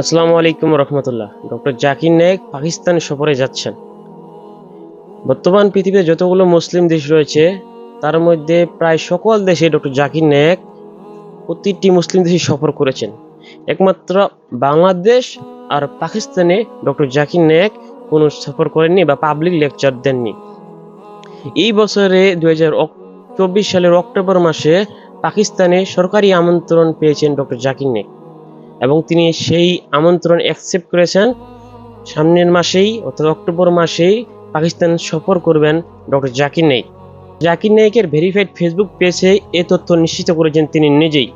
আসসালামু আলাইকুম রহমতুল্লাহ। ডক্টর জাকির নায়েক পাকিস্তান সফরে যাচ্ছেন। বর্তমান পৃথিবীতে যতগুলো মুসলিম দেশ রয়েছে, তার মধ্যে প্রায় সকল দেশে ডক্টর জাকির নায়েক প্রতিটি মুসলিম দেশে সফর করেছেন। একমাত্র বাংলাদেশ আর পাকিস্তানে ডক্টর জাকির নায়েক কোনো সফর করেননি বা পাবলিক লেকচার দেননি। এই বছরে দু চব্বিশ সালের অক্টোবর মাসে পাকিস্তানে সরকারি আমন্ত্রণ পেয়েছেন ডক্টর জাকির নায়েক এবং তিনি সেই আমন্ত্রণ অ্যাকসেপ্ট করেছেন। সামনের মাসেই অর্থাৎ অক্টোবর মাসেই পাকিস্তান সফর করবেন ডক্টর জাকির নাইক। জাকির নাইকের ভেরিফাইড ফেসবুক পেজে এ তথ্য নিশ্চিত করেছেন তিনি নিজেই।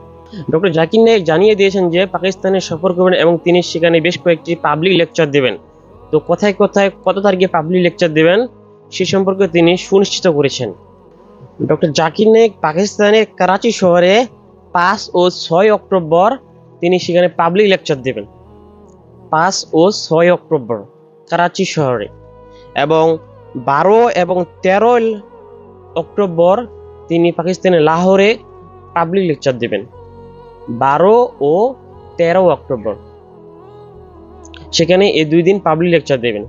ডক্টর জাকির নাইক জানিয়ে দিয়েছেন যে পাকিস্তানে সফর করবেন এবং তিনি সেখানে বেশ কয়েকটি পাবলিক লেকচার দেবেন। তো কোথায় কোথায় কত তারিখে পাবলিক লেকচার দেবেন সে সম্পর্কে তিনি সুনিশ্চিত করেছেন। ডক্টর জাকির নাইক পাকিস্তানের করাচি শহরে পাঁচ ও ছয় অক্টোবর তিনি সেখানে পাবলিক লেকচার দেবেন। পাঁচ ও ছয় অক্টোবর, করাচি শহরে। এবং বারো এবং তেরো অক্টোবর তিনি পাকিস্তানের লাহোরে পাবলিক লেকচার দেবেন। বারো ও তেরো অক্টোবর, সেখানে এই দুই দিন পাবলিক লেকচার দেবেন।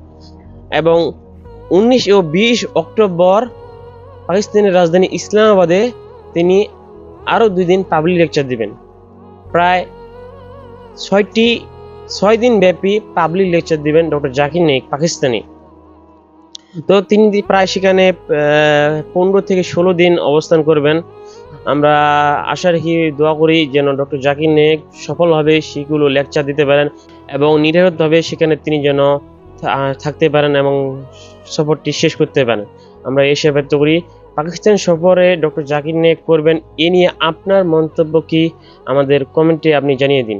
এবং উনিশ ও বিশ অক্টোবর পাকিস্তানের রাজধানী ইসলামাবাদে তিনি আরও দুই দিন পাবলিক লেকচার দিবেন। প্রায় ছয়টি, ছয় দিন ব্যাপী পাবলিক লেকচার দিবেন ডক্টর জাকির নাইক পাকিস্তানি। তো তিনি প্রায় সেখানে পনেরো থেকে ষোলো দিন অবস্থান করবেন। আমরা আশা রাখি, দোয়া করি যেন ডক্টর জাকির নেক সফলভাবে সেগুলো লেকচার দিতে পারেন এবং নিরাপদভাবে সেখানে তিনি যেন থাকতে পারেন এবং সফরটি শেষ করতে পারেন। আমরা এসে ব্যক্ত করি, পাকিস্তান সফরে ডক্টর জাকির নেক করবেন, এ নিয়ে আপনার মন্তব্য কি? আমাদের কমেন্টে আপনি জানিয়ে দিন।